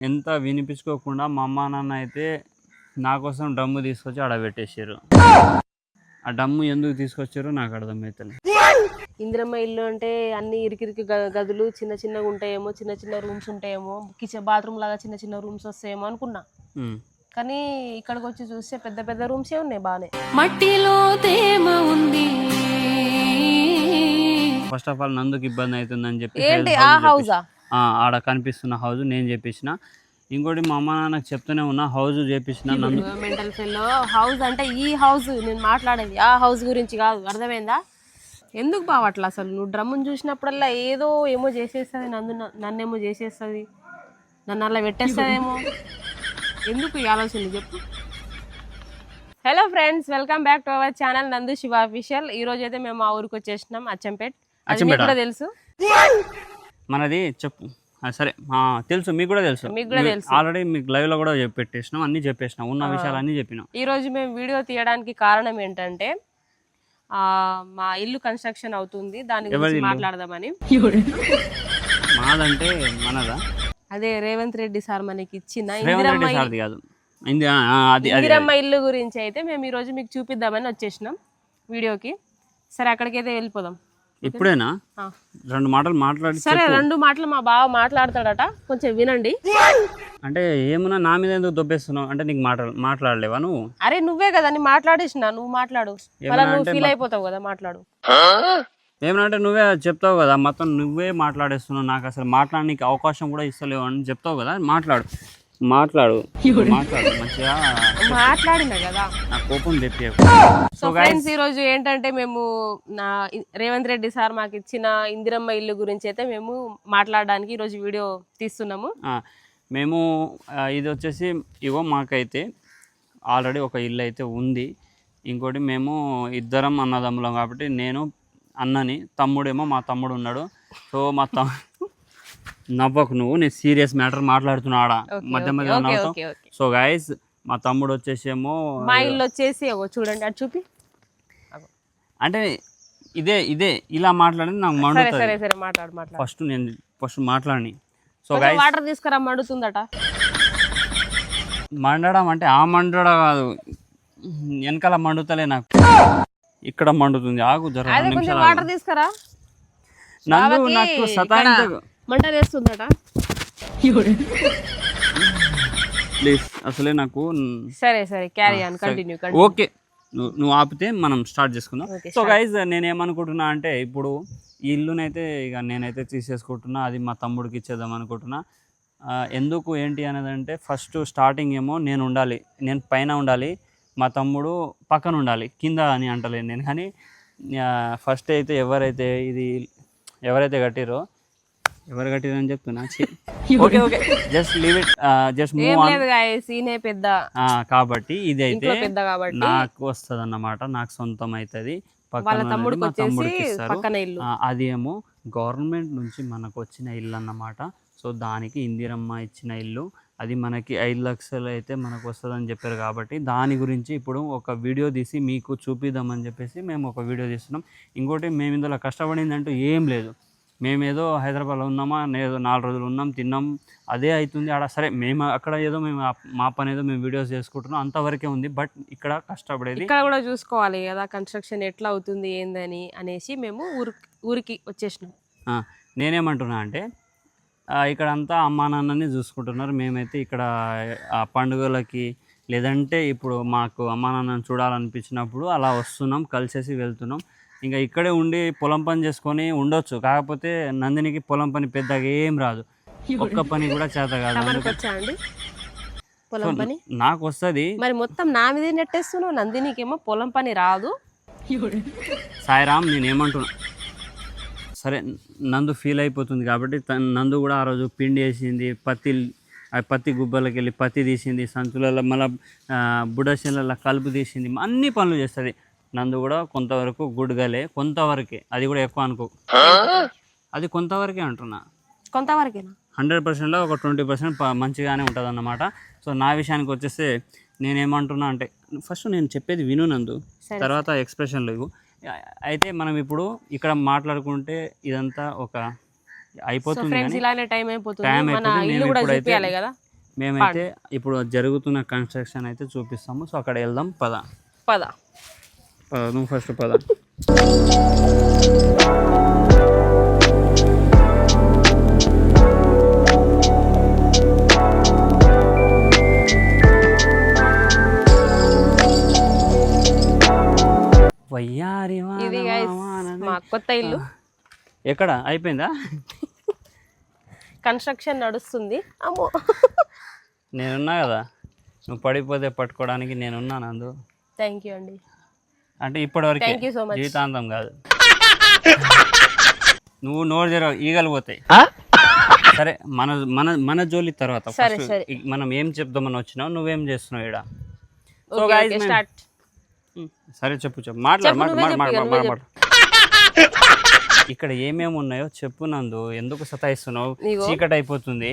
ఎంత వినిపించుకోకుండా మా అమ్మ నాన్న అయితే నా కోసం డమ్ము తీసుకొచ్చి ఆడ పెట్టేసారు ఆ డమ్ము ఎందుకు తీసుకొచ్చారో నాకు అర్థమవుతలేదు ఇందిరమ్మ ఇల్లు అంటే అన్ని ఇరికిరికి గ- గదులు చిన్న చిన్నగా ఉంటాయేమో చిన్న చిన్న రూమ్స్ ఉంటాయేమో కిచెన్ బాత్రూమ్ లాగా చిన్న చిన్న రూమ్స్ వస్తాయేమో అనుకున్నా. కానీ ఇక్కడికి వచ్చి చూస్తే పెద్ద పెద్ద రూమ్సే ఉన్నాయి బాగానే. మట్టిలో తేమ ఉంది. ఫస్ట్ ఆఫ్ ఆల్ నందుకు ఇబ్బంది అవుతుందని చెప్పి ఏంటి? హౌస్ ఆ ఆ, ఆడ కనిపిస్తున్న హౌస్ నేను చేపించిన. ఇంకోటి మా అమ్మ నాన్నకు చెప్తూనే ఉన్నా హౌస్ చేపించిన నందు మెంటల్ ఫెల్లో హౌస్ అంటే ఈ హౌస్ నేను మాట్లాడేది ఆ హౌస్ గురించి కాదు అర్థమైందా? ఎందుకు బావట్లా అసలు? నువ్వు డ్రమ్ముని చూసినప్పుడల్లా ఏదో ఏమో చేసేస్తుంది నన్ను నన్నేమో చేసేస్తుంది నన్ను అలా పెట్టేస్తుందేమో. ఎందుకు ఈ ఆలోచనలు చెప్పు. Hello friends welcome back to our channel Nandu Shiva official ఈ రోజు అయితే మేము మా ఊరికి వచ్చేసినాం అచ్చంపేట్. అది మీకు అచ్చంపేట? కూడా తెలుసు. మనది చెప్పు. సరే. తెలుసు. మీకు కూడా తెలుసు. మీకు కూడా తెలుసు. ఆల్రెడీ మీకు లైవ్లో కూడా చెప్పి పెట్టేసినాం. అన్ని చెప్పేసినాం. ఉన్న విషయాలు అన్ని చెప్పినాం. ఈ రోజు మేము వీడియో తీయడానికి కారణం ఏంటంటే మా ఇల్లు కన్స్ట్రక్షన్ అవుతుంది. దాని గురించి? మాట్లాడదామని. మాదంటే మనదా? అదే రేవంత్ రెడ్డి సార్ మనకి ఇచ్చిన ఇందిరమ్మ ఇల్లు గురించి అయితే మేము ఈ రోజు మీకు చూపిద్దామని వచ్చేసినాం వీడియోకి. సరే అక్కడికైతే వెళ్ళిపోదాం. ఇప్పుడేనా. రెండు మాటలు మాట్లాడి సరే రెండు మాటలు మా బావ మాట్లాడతాడట. కొంచెం వినండి. అంటే ఏమన్నా నా మీద ఎందుకు దొబ్బేస్తున్నావు? అంటే నీకు మాట మాట్లాడలేవా నువ్వు? అరే నువ్వే కదా నీ మాట్లాడేసిన నువ్వు మాట్లాడు. మళ్ళీ నువ్వు అంటే ఫీల్ అయిపోతావు కదా మాట్లాడు. ఏమన్నా అంటే నువ్వే చెప్తావు కదా మొత్తం నువ్వే మాట్లాడేస్తున్నావు నాకు అసలు మాట్లాడడానికి అవకాశం కూడా ఇస్తలేవు అని చెప్తావు కదా మాట్లాడు. మాట్లాడు. మాట్లాడు మంచిగా. మాట్లాడినా కదా? నా కోపం తెప్పి సో ఫ్రెండ్స్ ఈ రోజు ఏంటంటే మేము నా రేవంత్ రెడ్డి సార్ మాకు ఇచ్చిన ఇందిరమ్మ ఇల్లు గురించి అయితే మేము మాట్లాడడానికి ఈ రోజు వీడియో తీస్తున్నాము. మేము ఇది వచ్చేసి ఇగో మాకైతే ఆల్రెడీ ఒక ఇల్లు అయితే ఉంది. ఇంకోటి మేము ఇద్దరం అన్నదమ్ములం కాబట్టి నేను అన్నని తమ్ముడేమో మా తమ్ముడు ఉన్నాడు. సో మా తమ్ నవ్వకు నువ్వు నేను సీరియస్ మ్యాటర్ మాట్లాడుతున్నా ఆడ మధ్య మధ్య సో గైస్ మా తమ్ముడు వచ్చేసేమో మా ఇల్లు వచ్చేసి చూడండి అటు చూపి. అంటే ఇదే ఇదే ఇలా మాట్లాడింది నాకు మండుతుంది. మాట్లాడు ఫస్ట్ నేను ఫస్ట్ మాట్లాడి సో గైస్ వాటర్ తీసుకురా మండుతుందట. మండడం అంటే ఆ మండడ కాదు. వెనకాల మండుతలే నాకు. ఇక్కడ మండుతుంది. ఆగు జర అదే రెండు కొంచెం నిమిషాలు వాటర్ తీసుకురా. నాకు ఇక్కడ సతాయించ మంట వేస్తుందట ప్లీజ్ అసలే నాకు సరే సరే క్యారీ ఆన్ కంటిన్యూ ఓకే నువ్వు నువ్వు ఆపితే మనం స్టార్ట్ చేసుకుందాం. సో గైజ్ నేను ఏమనుకుంటున్నా అంటే ఇప్పుడు ఈ ఇల్లునైతే ఇక నేనైతే తీసేసుకుంటున్నా అది మా తమ్ముడికి ఇచ్చేద్దాం అనుకుంటున్నా. ఎందుకు ఏంటి అనేది అంటే ఫస్ట్ స్టార్టింగ్ ఏమో నేను ఉండాలి నేను పైన ఉండాలి మా తమ్ముడు పక్కన ఉండాలి కింద అని అంటలేను నేను. కానీ ఫస్ట్ అయితే ఎవరైతే ఇది ఎవరైతే కట్టిరో ఎవరు కట్టిరని చెప్తున్నా? Okay okay. Just leave it just ఏం మూవ్ లేదు గాయస్ ఈయనే పెద్ద. కాబట్టి ఇది అయితే ఇంట్లో పెద్ద కాబట్టి. నాకు వస్తుంది అన్నమాట నాకు సొంతం అవుతుంది వాళ్ళ తమ్ముడికి వచ్చేసి పక్కన ఇల్లు. అది ఏమో గవర్నమెంట్ నుంచి మనకు వచ్చిన ఇల్లు అన్నమాట. సో దానికి ఇందిరమ్మ ఇచ్చిన ఇల్లు. అది మనకి ఐదు లక్షలు అయితే మనకు వస్తుందని చెప్పారు కాబట్టి దాని గురించి ఇప్పుడు ఒక వీడియో తీసి మీకు చూపిద్దామని చెప్పేసి మేము ఒక వీడియో తీస్తున్నాం. ఇంకోటి మేము ఇందులో కష్టపడింది అంటూ ఏం లేదు. మేము ఏదో హైదరాబాద్లో ఉన్నామా ఏదో నాలుగు రోజులు ఉన్నాం తిన్నాం అదే అవుతుంది ఆడ సరే మేము అక్కడ ఏదో మేము మా పని ఏదో మేము వీడియోస్ చేసుకుంటున్నాం అంతవరకే ఉంది బట్ ఇక్కడ కష్టపడేది ఇక్కడ కూడా చూసుకోవాలి కదా కన్స్ట్రక్షన్ ఎట్లా అవుతుంది ఏందని అనేసి మేము ఊరికి ఊరికి వచ్చేసినాం. నేనేమంటున్నా అంటే ఇక్కడ అంతా అమ్మా నాన్నని చూసుకుంటున్నారు మేమైతే ఇక్కడ ఆ పండుగలకి లేదంటే ఇప్పుడు మాకు అమ్మా నాన్నని చూడాలనిపించినప్పుడు అలా వస్తున్నాం కలిసేసి వెళ్తున్నాం. ఇంకా ఇక్కడే ఉండి పొలం పని చేసుకొని ఉండొచ్చు. కాకపోతే నందినికి పొలం పని పెద్దగా ఏం రాదు. ఒక్క పని కూడా చేత కాదు పొలం పని? నాకు వస్తుంది. మరి మొత్తం నా మీదే నెట్టేస్తున్నావు? నందినికేమో పొలం పని రాదు. సాయిరామ్ నేను ఏమంటున్నా? సరే నందు ఫీల్ అయిపోతుంది కాబట్టి నందు కూడా ఆ రోజు పిండి వేసింది పత్తి ఆ పత్తి గుబ్బలకి వెళ్ళి పత్తి తీసింది సంచులలో మళ్ళీ బుడశలలో కలుపు తీసింది అన్ని పనులు చేస్తుంది. నందు కూడా కొంతవరకు గుడ్గలే కొంతవరకే. అది కూడా ఎక్కువ అనుకో. అది కొంతవరకే అంటున్నా. కొంతవరకేనా? హండ్రెడ్ పర్సెంట్లో ఒక ట్వంటీ పర్సెంట్ మంచిగానే ఉంటుంది అన్నమాట సో నా విషయానికి వచ్చేస్తే నేనేమంటున్నా అంటే ఫస్ట్ నేను చెప్పేది విను నందు. తర్వాత ఎక్స్ప్రెషన్లు ఇవ్వు అయితే మనం ఇప్పుడు ఇక్కడ మాట్లాడుకుంటే ఇదంతా ఒక అయిపోతుంది టైం కదా? మేమైతే ఇప్పుడు జరుగుతున్న కన్స్ట్రక్షన్ అయితే చూపిస్తాము. సో అక్కడ వెళ్దాం. పద. పద. నువ్వు ఫస్ట్ పద వయ్యారి ఇది. మా కొత్త ఇల్లు. ఎక్కడ? అయిపోయిందా? కన్స్ట్రక్షన్ నడుస్తుంది. అమ్మో. నేనున్నా కదా. నువ్వు పడిపోతే పట్టుకోవడానికి నేనున్నాను అందు థ్యాంక్ యూ అండి. అంటే ఇప్పటివరకు థ్యాంక్ యూ సో మచ్ జీవితాంతం కాదు. నువ్వు నోరు జర ఈగలు పోతాయి. సరే మన మన మన జోలి తర్వాత సరే, First సరే. ఇ- మనం ఏం చెప్దామని వచ్చినావు నువ్వేం చేస్తున్నావు ఇక్కడ సో ఓకే guys, ఓకే మేము- స్టార్ట్ సరే చెప్పు చెప్పు. మాట్లాడు చెప్పు, నువ్వే నువ్వే. ఇక్కడ ఏమేమి ఉన్నాయో చెప్పు నందు. ఎందుకు సతాయిస్తున్నావు. చీకటి అయిపోతుంది.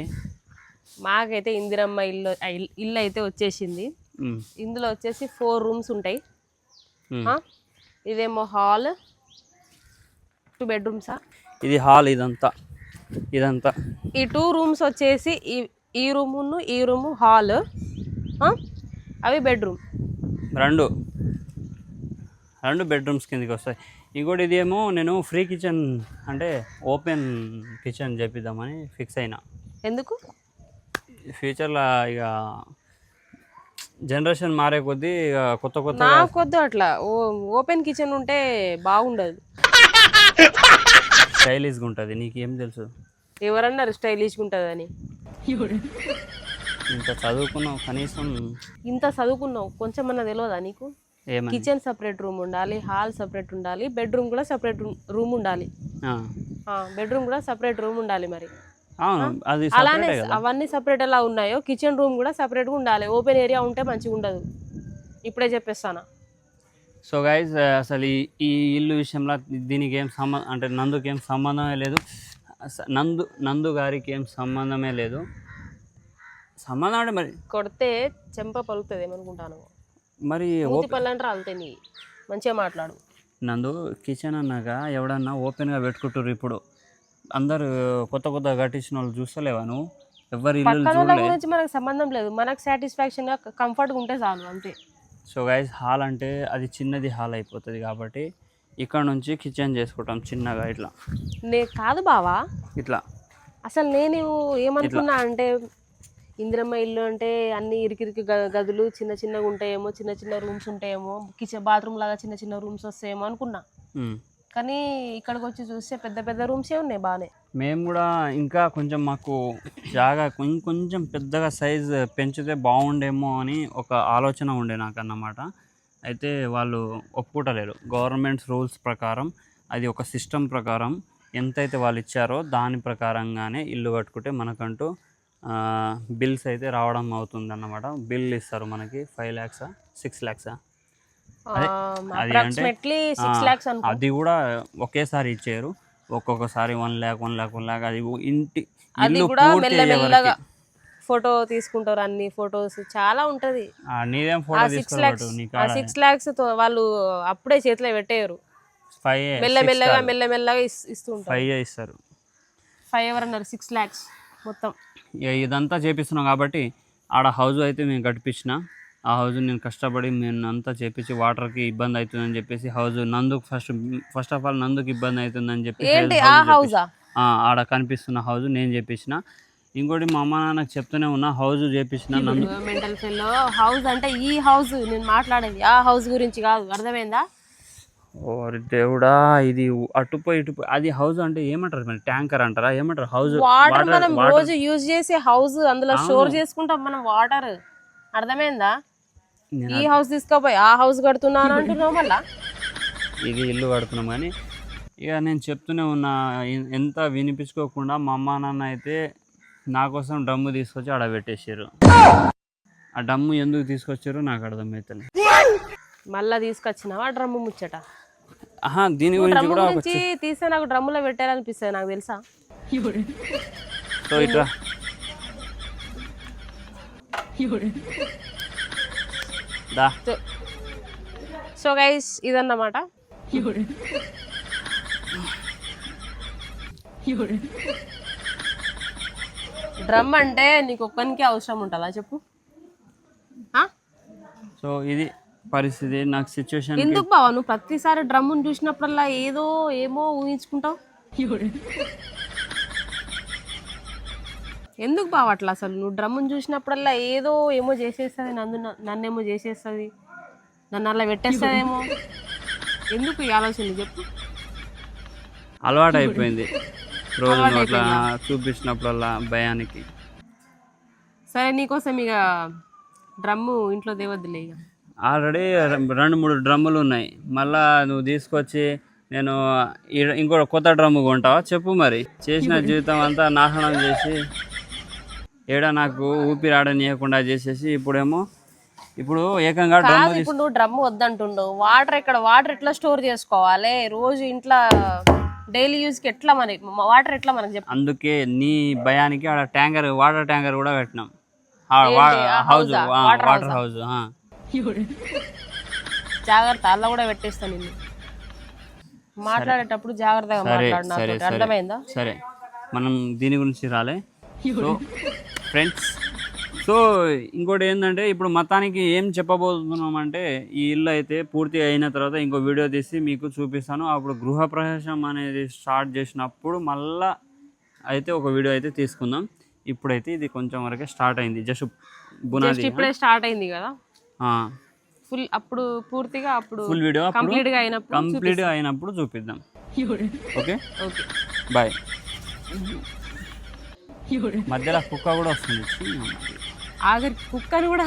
మాకైతే ఇందిరమ్మ ఇల్లు ఆ ఇల్- ఇల్లు అయితే వచ్చేసింది. ఉమ్, ఇందులో వచ్చేసి ఫోర్ రూమ్స్ ఉంటాయి? ఇదేమో హాల్. టూ బెడ్రూమ్సా ఇది హాల్ ఇదంతా. ఇదంతా. ఈ టూ రూమ్స్ వచ్చేసి ఈ ఈ రూమును ఈ రూము హాల్. అవి బెడ్రూమ్ రెండు. రెండు బెడ్రూమ్స్ కిందకి వస్తాయి. ఇంకోటి ఇదేమో నేను ఫ్రీ కిచెన్ అంటే ఓపెన్ కిచెన్ చేపిద్దామని ఫిక్స్ అయినా. ఎందుకు? ఫ్యూచర్లో ఇక జనరేషన్ మారే కొద్దీ కొత్త కొత్త నాకొద్దు అట్లా. ఓపెన్ కిచెన్ ఉంటే బాగుండదు. స్టైలిష్గా ఉంటుంది. నీకేం తెలుసు? ఎవరన్నారు స్టైలిష్గా ఉంటుందని. ఇంత చదువుకున్నావు కనీసం. ఇంత చదువుకున్నావు కొంచెం అన్న తెలియదా నీకు కిచెన్ సపరేట్ రూమ్ ఉండాలి హాల్ సపరేట్ ఉండాలి బెడ్రూమ్ కూడా సపరేట్ రూమ్ ఉండాలి. బెడ్రూమ్ కూడా సపరేట్ రూమ్ ఉండాలి మరి. అవును అది అలానే అవన్నీ సపరేట్ ఎలా ఉన్నాయో కిచెన్ రూమ్ కూడా సపరేట్గా ఉండాలి. ఓపెన్ ఏరియా ఉంటే మంచిగా ఉండదు. ఇప్పుడే చెప్పేస్తానా? సో గైజ్ అసలు ఈ ఈ ఇల్లు విషయంలో దీనికి ఏం సంబంధం అంటే నందుకి ఏం సంబంధమే లేదు. నందు నందు గారికి ఏం సంబంధమే లేదు. సంబంధం అంటే మరి కొడితే చెంప పలుకుతుంది ఏమనుకుంటాను. మరి పళ్ళంటే రాలుతాయి నీ మంచిగా మాట్లాడు. నందు కిచెన్ అన్నాక ఎవడన్నా ఓపెన్గా పెట్టుకుంటారు ఇప్పుడు. అందరు కొత్త కొత్త కట్టించిన వాళ్ళు చూస్తలేవా నువ్వు? ఎవరి పక్కన వాళ్ళ గురించి మనకు సంబంధం లేదు. మనకు సాటిస్ఫాక్షన్గా కంఫర్ట్గా ఉంటే చాలు అంతే. సో గైజ్ హాల్ అంటే అది చిన్నది హాల్ అయిపోతుంది కాబట్టి ఇక్కడ నుంచి కిచెన్ చేసుకుంటాం చిన్నగా ఇట్లా. నే కాదు బావా. ఇట్లా. అసలు నేను ఏమనుకున్నా అంటే ఇందిరమ్మ ఇల్లు అంటే అన్ని ఇరికిరికి గదులు చిన్న చిన్నగా ఉంటాయేమో చిన్న చిన్న రూమ్స్ ఉంటాయేమో కిచెన్ బాత్రూమ్ లాగా చిన్న చిన్న రూమ్స్ వస్తాయేమో అనుకున్నా. కానీ ఇక్కడికి వచ్చి చూస్తే పెద్ద పెద్ద రూమ్సే ఉన్నాయి బాగానే మేము కూడా ఇంకా కొంచెం మాకు జాగా కొంచెం పెద్దగా సైజ్ పెంచితే బాగుండేమో అని ఒక ఆలోచన ఉండే నాకు అన్నమాట అయితే వాళ్ళు ఒప్పుకుంటలేరు. గవర్నమెంట్ రూల్స్ ప్రకారం అది ఒక సిస్టమ్ ప్రకారం ఎంతైతే వాళ్ళు ఇచ్చారో దాని ప్రకారంగానే ఇల్లు కట్టుకుంటే మనకంటూ బిల్స్ అయితే రావడం అవుతుంది అన్నమాట బిల్ ఇస్తారు మనకి ఫైవ్ ల్యాక్సా సిక్స్ ల్యాక్సా అదే, కూడా ఒకేసారి ఇచ్చారు. ఒక్కొక్కసారి one lakh one lakh one lakh అది ఇంటి అది కూడా మెల్లమెల్లగా. ఫోటో తీసుకుంటారు అన్ని ఫొటోస్ చాలా ఉంటది. నీదేం photo six lakhs six lakhs వాళ్ళు అప్పుడే చేతిలో పెట్టేయరు. మెల్లమెల్లగా మెల్లమెల్లగా ఇస్- ఇస్తూ ఉంటారు ఫైవ్ ఇస్తారు. ఫైవ్ ఎవరు అన్నారు? సిక్స్ ల్యాక్స్ మొత్తం. ఇదంతా చేపిస్తున్నాం కాబట్టి ఆడ హౌస్ అయితే మేము కట్టించిన ఆ హౌస్ నేను కష్టపడి నేను అంతా చేపించి వాటర్కి ఇబ్బంది అవుతుందని చెప్పేసి హౌస్ నందుకు ఫస్ట్ ఫస్ట్ ఆఫ్ ఆల్ నందుకు ఇబ్బంది అవుతుందని చెప్పి. హౌజా ఆడ కనిపిస్తున్న హౌస్ నేను చేపించిన. ఇంకోటి మా అమ్మ నాన్నకు చెప్తూనే ఉన్నా హౌస్ చేపించిన నందు మెంటల్ ఫెల్లో హౌస్ అంటే ఈ హౌస్ నేను మాట్లాడేది ఆ హౌస్ గురించి కాదు అర్థమైందా? ఓరి దేవుడా ఇది అటుపోయి ఇటుపోయి అది హౌస్ అంటే ఏమంటారు మరి? ట్యాంకర్ అంటారా? ఏమంటారు? హౌస్ వాటర్ మనం రోజు యూజ్ చేసే హౌస్ అందులో స్టోర్ చేసుకుంటాం మనం వాటర్. అర్థమైందా? ఈ హౌస్ తీసుకోపోయి ఆ హౌస్ కడుతున్నాను అంటున్నావు మళ్ళా? ఇది ఇల్లు కడుతున్నాం కానీ ఇక నేను చెప్తూనే ఉన్నా ఎంత వినిపించుకోకుండా మా అమ్మ నాన్న అయితే నా కోసం డమ్ము తీసుకొచ్చి ఆడ పెట్టేసారు ఆ డమ్ము ఎందుకు తీసుకొచ్చారో నాకు అర్థమవుతుంది మళ్ళా తీసుకొచ్చినావా డ్రమ్ము ముచ్చట? ఆహా దీని గురించి కూడా ఒక తీస్తే నాకు డ్రమ్ములో పెట్టాలనిపిస్తుంది నాకు తెలుసా? సో ఇట్లా. దా. సో గైస్ ఇదన్నమాట. డ్రమ్ అంటే నీకు ఒక్కనికి అవసరం ఉంటుందా? చెప్పు? సో ఇది పరిస్థితి నాకు సిచ్యువేషన్ ఎందుకు బావా? నువ్వు ప్రతిసారి డ్రమ్మును చూసినప్పుడల్లా ఏదో ఏమో ఊహించుకుంటావు. ఎందుకు బావ అట్లా అసలు? నువ్వు డ్రమ్మును చూసినప్పుడల్లా ఏదో ఏమో చేసేస్తుంది నన్ను నన్నేమో చేసేస్తుంది. నన్ను అలా పెట్టేస్తుందేమో. ఎందుకు ఈ ఆలోచన చెప్పు. అలవాటు అయిపోయింది రోజు చూపించినప్పుడల్లా భయానికి. సరే నీకోసం ఇక డ్రమ్ము ఇంట్లో దేవద్దులే ఇక ఆల్రెడీ రెండు మూడు డ్రమ్ములు ఉన్నాయి. మళ్ళా నువ్వు తీసుకొచ్చి నేను ఇంకో కొత్త డ్రమ్ము కొంటావా? చెప్పు మరి. చేసిన జీవితం అంతా నాశనం చేసి ఏడ నాకు ఊపిరి ఆడనీయకుండా చేసేసి ఇప్పుడేమో ఇప్పుడు ఏకంగా డ్రమ్ము కాదు ఇప్పుడు నువ్వు డ్రమ్ వద్దంటుండవు. వాటర్ ఇక్కడ వాటర్ ఎట్లా స్టోర్ చేసుకోవాలి? రోజు ఇంట్లో డైలీ యూస్కి ఎట్లా మనకి వాటర్ ఎట్లా మనకి చెప్పు. అందుకే నీ భయానికి ఆడ ట్యాంకర్ వాటర్ ట్యాంకర్ కూడా పెట్టినాం ఆ వా- ఆ హౌజ్ హౌజా? ఆ, వాటర్ ఆ. జాగ్రత్త అలా కూడా పెట్టేస్తాను నిన్ను. మాట్లాడేటప్పుడు జాగ్రత్తగా సరే మాట్లాడు సరే. అర్థమైందా? సరే. మనం దీని గురించి రాలే. So friends. సో ఇంకోటి ఏంటంటే ఇప్పుడు మొత్తానికి ఏం చెప్పబోతున్నాం అంటే ఈ ఇల్లు అయితే పూర్తి అయిన తర్వాత ఇంకో వీడియో తీసి మీకు చూపిస్తాను. అప్పుడు గృహప్రవేశం అనేది స్టార్ట్ చేసినప్పుడు మళ్ళా అయితే ఒక వీడియో అయితే తీసుకుందాం. ఇప్పుడైతే ఇది కొంచెం వరకే స్టార్ట్ అయింది. జస్ట్ బునాది ఇప్పుడే స్టార్ట్ అయింది కదా? ఫుల్ అప్పుడు పూర్తిగా అప్పుడు ఫుల్ వీడియో కంప్లీట్గా అయినప్పుడు కంప్లీట్ అయినప్పుడు చూపిద్దాం. ఓకే? ఓకే. బాయ్. మధ్యలో కుక్క కూడా వస్తుంది. ఛీ, ఆఖరికి కుక్కని కూడా